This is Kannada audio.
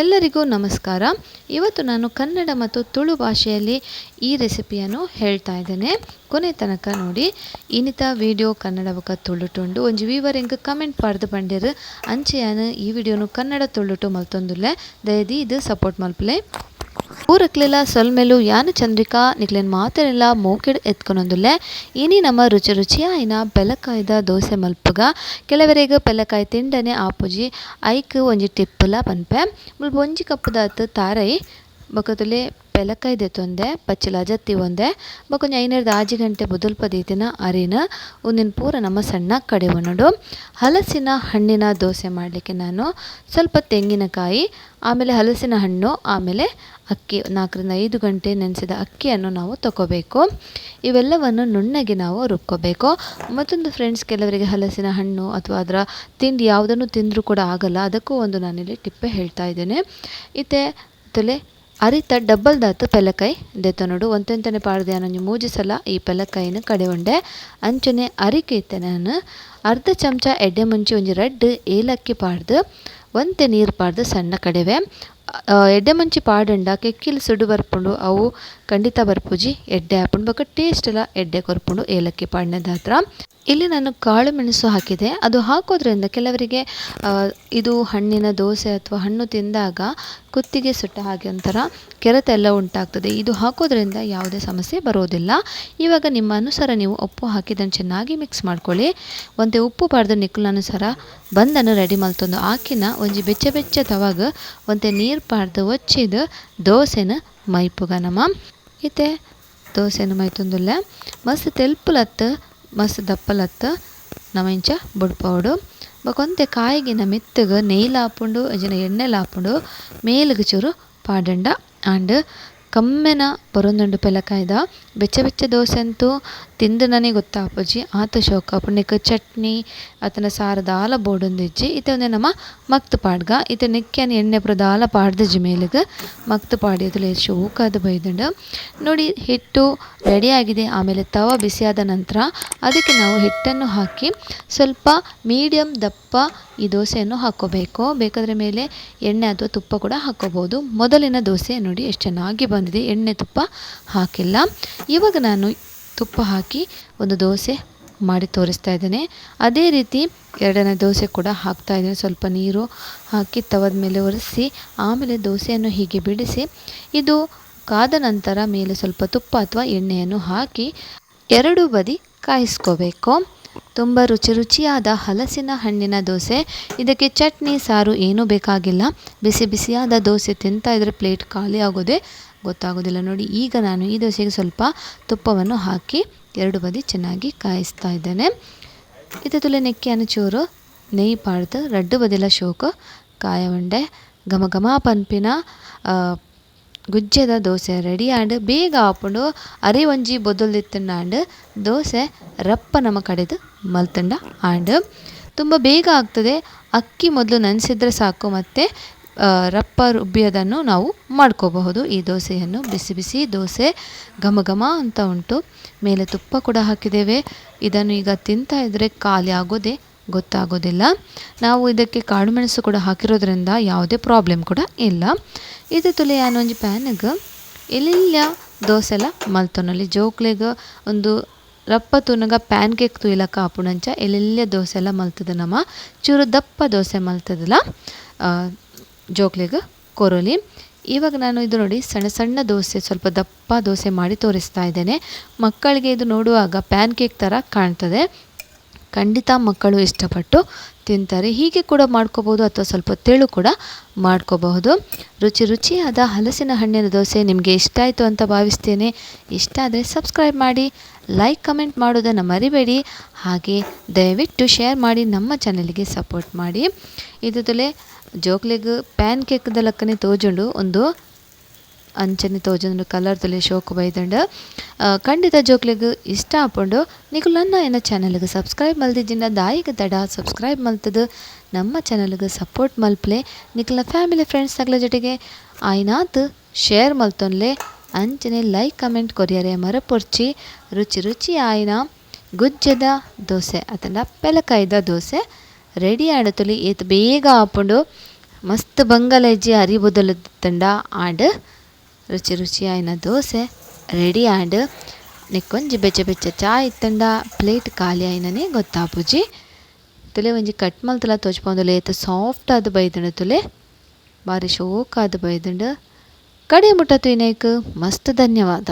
ಎಲ್ಲರಿಗೂ ನಮಸ್ಕಾರ. ಇವತ್ತು ನಾನು ಕನ್ನಡ ಮತ್ತು ತುಳು ಭಾಷೆಯಲ್ಲಿ ಈ ರೆಸಿಪಿಯನ್ನು ಹೇಳ್ತಾ ಇದ್ದೇನೆ. ಕೊನೆ ತನಕ ನೋಡಿ. ಇನಿತ ವಿಡಿಯೋ ಕನ್ನಡ ಬೊಕ ತುಳುಟುಂಡು ಒಂಜಿ ವೀವರ್ ಹೆಂಗೆ ಕಮೆಂಟ್ ಪಾಡ್ದು ಬಂದಿರು ಅಂಚೆಯನ್ನು ಈ ವಿಡಿಯೋನು ಕನ್ನಡ ತುಳುಟು ಮಲ್ತೊಂದುಲ್ಲೆ. ದಯದಿ ಇದು ಸಪೋರ್ಟ್ ಮಲ್ಪಲೆ. ಊರಕ್ಲೆಲ್ಲ ಸೊಲ್ಮೆಲು ಯಾನ ಚಂದ್ರಿಕಾ, ನಿಕ್ಲೆನ್ ಮಾತೆರೆಲ್ಲ ಮೋಕೆಡ್ ಎತ್ಕೊನೊಂದುಲ್ಲೆ. ಇನಿ ನಮ್ಮ ರುಚಿ ರುಚಿಯಾಯಿನ ಬೆಲಕಾಯ್ದ ದೋಸೆ ಮಲ್ಪುಗ. ಕೆಲವರೆಗ್ ಬೆಲಕಾಯಿ ತಿಂಡನೆ ಆಪುಜಿ, ಐಕ್ ಒಂಜಿ ಟಿಪ್ಪುಲ ಪನ್ಪೆ. ಮುಲ್ಪ ಒಂಜಿ ಕಪ್ಪುದಾತ್ ತಾರೈ ಬೊಕತುಲೆ ಪೆಲಕೈ ದೆತೊಂದೆ ಪಚ್ಚಲ ಅಜತ್ತಿ ಒಂದೆ. ಒಂದು ಐನೆರ್ದ ಆಜಿ ಗಂಟೆ ಬುದುಲ್ಪ ದೀತಿನ ಅರಿನ. ಉಂದಿನ ಪೂರ ನಮ್ಮ ಸಣ್ಣ ಕಡೆ ಉಂಡು ಹಲಸಿನ ಹಣ್ಣಿನ ದೋಸೆ ಮಾಡಲಿಕ್ಕೆ ನಾನು ಸ್ವಲ್ಪ ತೆಂಗಿನಕಾಯಿ, ಆಮೇಲೆ ಹಲಸಿನ ಹಣ್ಣು, ಆಮೇಲೆ ಅಕ್ಕಿ, ನಾಲ್ಕರಿಂದ ಐದು ಗಂಟೆ ನೆನೆಸಿದ ಅಕ್ಕಿಯನ್ನು ನಾವು ತಗೋಬೇಕು ಇವೆಲ್ಲವನ್ನು ನುಣ್ಣಗೆ ನಾವು ರುಬ್ಕೋಬೇಕು. ಮತ್ತೊಂದು ಫ್ರೆಂಡ್ಸ್ ಕೆಲವರಿಗೆ ಹಲಸಿನ ಹಣ್ಣು ಅಥವಾ ಅದರ ತಿಂಡಿ ಯಾವುದನ್ನು ತಿಂದರೂ ಕೂಡ ಆಗಲ್ಲ. ಅದಕ್ಕೂ ಒಂದು ನಾನಿಲ್ಲಿ ಟಿಪ್ಪೆ ಹೇಳ್ತಾ ಇದ್ದೇನೆ. ಇತ್ತೆ ತುಲೆ ಅರಿತ ಡಬ್ಬಲ್ ದಾತು ಪೆಲಕಾಯಿ ದೆತ ನೋಡು, ಒಂತೆಂತನೆ ಪಾಡ್ದೆ ಒಂಜಿ ಮೂಜಿ ಸಲ ಈ ಪೆಲಕಾಯಿನ ಕಡೆ ಉಂಡೆ ಅಂಚನೆ ಅರಿಕೆ ನಾನು ಅರ್ಧ ಚಮಚ ಎಡ್ಡೆ ಮುಂಚಿ ಒಂಜಿ ರಡ್ಡ್ ಏಲಕ್ಕಿ ಪಾಡ್ದು, ಒಂತೆ ನೀರು ಪಾಡ್ದು ಸಣ್ಣ ಕಡೆವೆ. ಎಡ್ಡೆ ಮುಂಚಿ ಪಾಡಂಡ ಕೆಕ್ಕಿಲ್ ಸುಡು ಬರ್ಪುಂಡು, ಅವು ಖಂಡಿತ ಬರ್ಪುಜಿ ಎಡ್ಡೆ ಆಪುಂಡು ಬೊಕ ಟೇಸ್ಟ್ ಎಲ್ಲ ಎಡ್ಡೆ ಕೊರ್ಪುಂಡು ಏಲಕ್ಕಿ ಪಾಡ್ನದ ಹತ್ರ ಇಲ್ಲಿ ನಾನು ಕಾಳು ಮೆಣಸು ಹಾಕಿದೆ. ಅದು ಹಾಕೋದ್ರಿಂದ ಕೆಲವರಿಗೆ ಇದು ಹಣ್ಣಿನ ದೋಸೆ ಅಥವಾ ಹಣ್ಣು ತಿಂದಾಗ ಕುತ್ತಿಗೆ ಸುಟ್ಟ ಹಾಗೆ ಒಂಥರ ಕೆರೆತ ಎಲ್ಲ ಉಂಟಾಗ್ತದೆ. ಇದು ಹಾಕೋದ್ರಿಂದ ಯಾವುದೇ ಸಮಸ್ಯೆ ಬರೋದಿಲ್ಲ. ಇವಾಗ ನಿಮ್ಮ ಅನುಸಾರ ನೀವು ಉಪ್ಪು ಹಾಕಿದ್ದನ್ನು ಚೆನ್ನಾಗಿ ಮಿಕ್ಸ್ ಮಾಡ್ಕೊಳ್ಳಿ. ಒಂತೆ ಉಪ್ಪು ಬಾರ್ದು ನಿಕ್ಕಲನುಸಾರ ಬಂದನ್ನು ರೆಡಿ ಮಾಡ್ತೊಂದು ಹಾಕಿನ ಒಂಜಿ ಬೆಚ್ಚ ಬೆಚ್ಚ ತವಾಗ ಒಂತೆ ನೀರು ಪಾಡ್ದು ಒಚ್ಚಿದ ದೋಸೆನ ಮೈಪುಗ ನಮ್ಮ ಇತ್ತೆ, ದೋಸೆನ ಮೈತೊಂದುಲ್ಲೆ. ಮಸ್ತ್ ತೆಲ್ಪುಲತ್ತು ಮಸ್ತ್ ದಪ್ಪಲತ್ತ ನಮಂಚ ಬುಡ್ಪವುಡು ಬೊಕೊಂತೆ ಕಾಯಿಗಿನ ಮೆತ್ತಗ, ನೆಯ್ಲ್ ಆಪುಂಡು ಎಣ್ಣೆ ಎಣ್ಣೆಲ್ ಆಪುಂಡು ಮೇಲ್ಗ್ ಚೂರು ಪಾಡಂಡ ಆಂಡ್ ಕಮ್ಮೆನ ಬರೊಂದುಂಡು ಪೆಲಕಾಯ್ದ. ಬೆಚ್ಚ ಬೆಚ್ಚ ದೋಸೆ ಅಂತೂ ತಿಂದು ನನಗೆ ಗೊತ್ತಾಪುಜಿ ಆತ ಶೋಕ. ಆಪುಂಡು ಚಟ್ನಿ ಅತನ ಸಾರು ದಾಲ ಬೋಡೊಂದಿಜ್ಜಿ ಇತ್ತೆ ಒಂದೇ ನಮ್ಮ ಮಕ್ತು ಪಾಡ್ಗ. ಇತ್ತೆ ನೆಕ್ಕಿಯನ್ ಎಣ್ಣೆ ಪೂರ ದಾಲ ಪಾಡ್ದಿಜ್ಜಿ ಮೇಲಿಗ್. ಮಕ್ತ್ ಪಾಡಿ ಅದುಲೆ ಶೋಕಾದ್ ಬೈದುಂಡು. ನೋಡಿ, ಹಿಟ್ಟು ರೆಡಿ ಆಗಿದೆ. ಆಮೇಲೆ ತವ ಬಿಸಿಯಾದ ನಂತರ ಅದಕ್ಕೆ ನಾವು ಹಿಟ್ಟನ್ನು ಹಾಕಿ ಸ್ವಲ್ಪ ಮೀಡಿಯಮ್ ದಪ್ಪ ಈ ದೋಸೆಯನ್ನು ಹಾಕ್ಕೋಬೇಕು ಬೇಕಾದರೆ ಮೇಲೆ ಎಣ್ಣೆ ಅಥವಾ ತುಪ್ಪ ಕೂಡ ಹಾಕ್ಕೋಬೋದು ಮೊದಲಿನ ದೋಸೆ ನೋಡಿ, ಎಷ್ಟು ಚೆನ್ನಾಗಿ ಬಂದಿದೆ ಎಣ್ಣೆ ತುಪ್ಪ ಹಾಕಿಲ್ಲ. ಇವಾಗ ನಾನು ತುಪ್ಪ ಹಾಕಿ ಒಂದು ದೋಸೆ ಮಾಡಿ ತೋರಿಸ್ತಾ ಇದ್ದೇನೆ. ಅದೇ ರೀತಿ ಎರಡನೇ ದೋಸೆ ಕೂಡ ಹಾಕ್ತಾ ಇದ್ದೀನಿ. ಸ್ವಲ್ಪ ನೀರು ಹಾಕಿ ತವದ ಮೇಲೆ ಒರೆಸಿ, ಆಮೇಲೆ ದೋಸೆಯನ್ನು ಹೀಗೆ ಬಿಡಿಸಿ, ಇದು ಕಾದ ನಂತರ ಮೇಲೆ ಸ್ವಲ್ಪ ತುಪ್ಪ ಅಥವಾ ಎಣ್ಣೆಯನ್ನು ಹಾಕಿ ಎರಡು ಬದಿ ಕಾಯಿಸ್ಕೋಬೇಕು. ತುಂಬ ರುಚಿ ರುಚಿಯಾದ ಹಲಸಿನ ಹಣ್ಣಿನ ದೋಸೆ. ಇದಕ್ಕೆ ಚಟ್ನಿ, ಸಾರು ಏನೂ ಬೇಕಾಗಿಲ್ಲ. ಬಿಸಿ ಬಿಸಿಯಾದ ದೋಸೆ ತಿಂತಾ ಇದ್ರೆ ಪ್ಲೇಟ್ ಖಾಲಿ ಆಗೋದೇ ಗೊತ್ತಾಗೋದಿಲ್ಲ ನೋಡಿ, ಈಗ ನಾನು ಈ ದೋಸೆಗೆ ಸ್ವಲ್ಪ ತುಪ್ಪವನ್ನು ಹಾಕಿ ಎರಡು ಬದಿ ಚೆನ್ನಾಗಿ ಕಾಯಿಸ್ತಾ ಇದ್ದೇನೆ. ಇದು ತುಲೆ ನೆಕ್ಕಿಯನ್ನು ಚೂರು ನೆಯ್ ಪಾಡ್ದು, ರಡ್ಡು ಬದಿಲ ಶೋಕು ಕಾಯ ಉಂಡೆ ಘಮ ಘಮ ಪನ್ಪಿನ ಗುಜ್ಜದ ದೋಸೆ ರೆಡಿ ಆಂಡ್ ಬೇಗ ಆಪುಂಡು ಅರೆ ಒಂಜಿ ಬೊದಲ್ದಿತ್ತುಂಡಾಂಡ್ ದೋಸೆ ರಪ್ಪ ನಮ್ಮ ಕಡೆದು ಮಲ್ತಂಡ ಆಂಡ್ ತುಂಬ ಬೇಗ ಆಗ್ತದೆ. ಅಕ್ಕಿ ಮೊದಲು ನೆನೆಸಿದ್ರೆ ಸಾಕು ಮತ್ತು ರಪ್ಪ ರುಬ್ಬಿಯೋದನ್ನು ನಾವು ಮಾಡ್ಕೋಬಹುದು. ಈ ದೋಸೆಯನ್ನು ಬಿಸಿ ಬಿಸಿ ದೋಸೆ ಘಮ ಘಮ ಅಂತ ಉಂಟು. ಮೇಲೆ ತುಪ್ಪ ಕೂಡ ಹಾಕಿದ್ದೇವೆ. ಇದನ್ನು ಈಗ ತಿಂತಾ ಇದ್ದರೆ ಖಾಲಿ ಆಗೋದೇ ಗೊತ್ತಾಗೋದಿಲ್ಲ. ನಾವು ಇದಕ್ಕೆ ಕಾಳು ಮೆಣಸು ಕೂಡ ಹಾಕಿರೋದ್ರಿಂದ ಯಾವುದೇ ಪ್ರಾಬ್ಲಮ್ ಕೂಡ ಇಲ್ಲ. ಇದು ತುಲೆ ಒಂಜಿ ಇಲ್ಲಿಲ್ಲ ದೋಸೆ ಎಲ್ಲ ಮಲ್ತೊನಲ್ಲಿ ಜೋಕ್ಲೆಗ ಒಂದು ರಪ್ಪ ತುನಗ ಪ್ಯಾನ್ ಕೇಕ್ ತುಯ್ಲಕ್ಕ ಆಪುಂಡಂಚ ಎಲೆಲ್ಯ ದೋಸೆ ಎಲ್ಲ ಮಲ್ತದ ನಮ್ಮ ಚೂರು ದಪ್ಪ ದೋಸೆ ಮಲ್ತದಲ್ಲ. ಜೋಕ್ಲೆಗ್, ಕೊರೋಲಿ. ಇವಾಗ ನಾನು ಇದು ನೋಡಿ ಸಣ್ಣ ಸಣ್ಣ ದೋಸೆ, ಸ್ವಲ್ಪ ದಪ್ಪ ದೋಸೆ ಮಾಡಿ ತೋರಿಸ್ತಾ ಇದ್ದೇನೆ. ಮಕ್ಕಳಿಗೆ ಇದು ನೋಡುವಾಗ ಪ್ಯಾನ್ ಕೇಕ್ ಥರ ಕಾಣ್ತದೆ. ಖಂಡಿತ ಮಕ್ಕಳು ಇಷ್ಟಪಟ್ಟು ತಿಂತಾರೆ. ಹೀಗೆ ಕೂಡ ಮಾಡ್ಕೋಬೋದು ಅಥವಾ ಸ್ವಲ್ಪ ತೆಳು ಕೂಡ ಮಾಡ್ಕೋಬಹುದು. ರುಚಿ ರುಚಿಯಾದ ಹಲಸಿನ ಹಣ್ಣಿನ ದೋಸೆ ನಿಮಗೆ ಇಷ್ಟ ಆಯಿತು ಅಂತ ಭಾವಿಸ್ತೇನೆ. ಇಷ್ಟ ಆದರೆ ಸಬ್ಸ್ಕ್ರೈಬ್ ಮಾಡಿ, ಲೈಕ್, ಕಮೆಂಟ್ ಮಾಡೋದನ್ನು ಮರಿಬೇಡಿ. ಹಾಗೆ ದಯವಿಟ್ಟು ಶೇರ್ ಮಾಡಿ, ನಮ್ಮ ಚಾನಲ್ಗೆ ಸಪೋರ್ಟ್ ಮಾಡಿ. ಇದು ತುಲೆ ಜೋಕ್ಲೆಗ್ ಪ್ಯಾನ್ ಕೇಕ್ದ ಲಕ್ಕನೆ ತೋಜುಂಡು, ಒಂದು ಅಂಚನೆ ತೋಜುಂಡು ಕಲರ್ ದಲೆ ಶೋಕು ಬೈದುಂಡು ಖಂಡಿತ ಜೋಕ್ಲೆಗ್ ಇಷ್ಟ ಆಪುಂಡು. ನಿಕುಲು ನನ್ನ ಚಾನೆಲ್ ಚಾನಲ್ಗೆ ಸಬ್ಸ್ಕ್ರೈಬ್ ಮಲ್ದಿದ್ದಿಂದ ದಾಯಿಗೆ ತಡ ಸಬ್ಸ್ಕ್ರೈಬ್ ಮಲ್ತದು. ನಮ್ಮ ಚಾನಲ್ಗೆ ಸಪೋರ್ಟ್ ಮಲ್ಪಲೆ. ನಿಕ್ಲ ಫ್ಯಾಮಿಲಿ ಫ್ರೆಂಡ್ಸ್ ತಗ್ಲ ಜೊತೆಗೆ ಆಯ್ನಾತ್ ಶೇರ್ ಮಲ್ತೊನ್ಲೆ. ಅಂಚನೆ ಲೈಕ್ ಕಮೆಂಟ್ ಕೊರಿಯರೆ ಮರಪೊರ್ಚಿ. ರುಚಿ ರುಚಿ ಆಯ್ನ. ಗುಜ್ಜದ ದೋಸೆ ಅಥವಾ ಪೆಲಕಾಯ್ದ ದೋಸೆ. ರೆಡಿ ಆಡತೊಲಿ ಏತ್ ಬೇಗ ಆಪುಂಡು ಮಸ್ತ್ ಬಂಗಲ ಹೆಜ್ಜೆ ಅರಿಬುದಲುತ್ತಂಡ ಆಂಡ್. ರುಚಿ ರುಚಿ ಆಯ್ನ ದೋಸೆ. ರೆಡಿ ಆಂಡ್. ನಿಕ್ಕೊಂಜಿ ಬೆಚ್ಚ ಬೆಚ್ಚ ಚಾಯ್ ಇತ್ತಂಡ ಪ್ಲೇಟ್ ಖಾಲಿ ಆಯ್ನನೆ ಗೊತ್ತಾಪುಜಿ ತುಲೆ ಒಂಜಿ ಕಟ್ ಮಲ್ತಲ ತೋಜ್ಪಾವುದುಲೆ ಏತ್ ಸಾಫ್ಟ್ ಆದ್ ಬೈದುಂಡು ತುಲೆ. ಬಾರಿ ಶೋಕಾದ್ ಬೈದ್ಂಡ್. ಕಡೆ ಮುಟ್ಟ ತೂಯಿನೈಕ್. ಮಸ್ತ್ ಧನ್ಯವಾದ.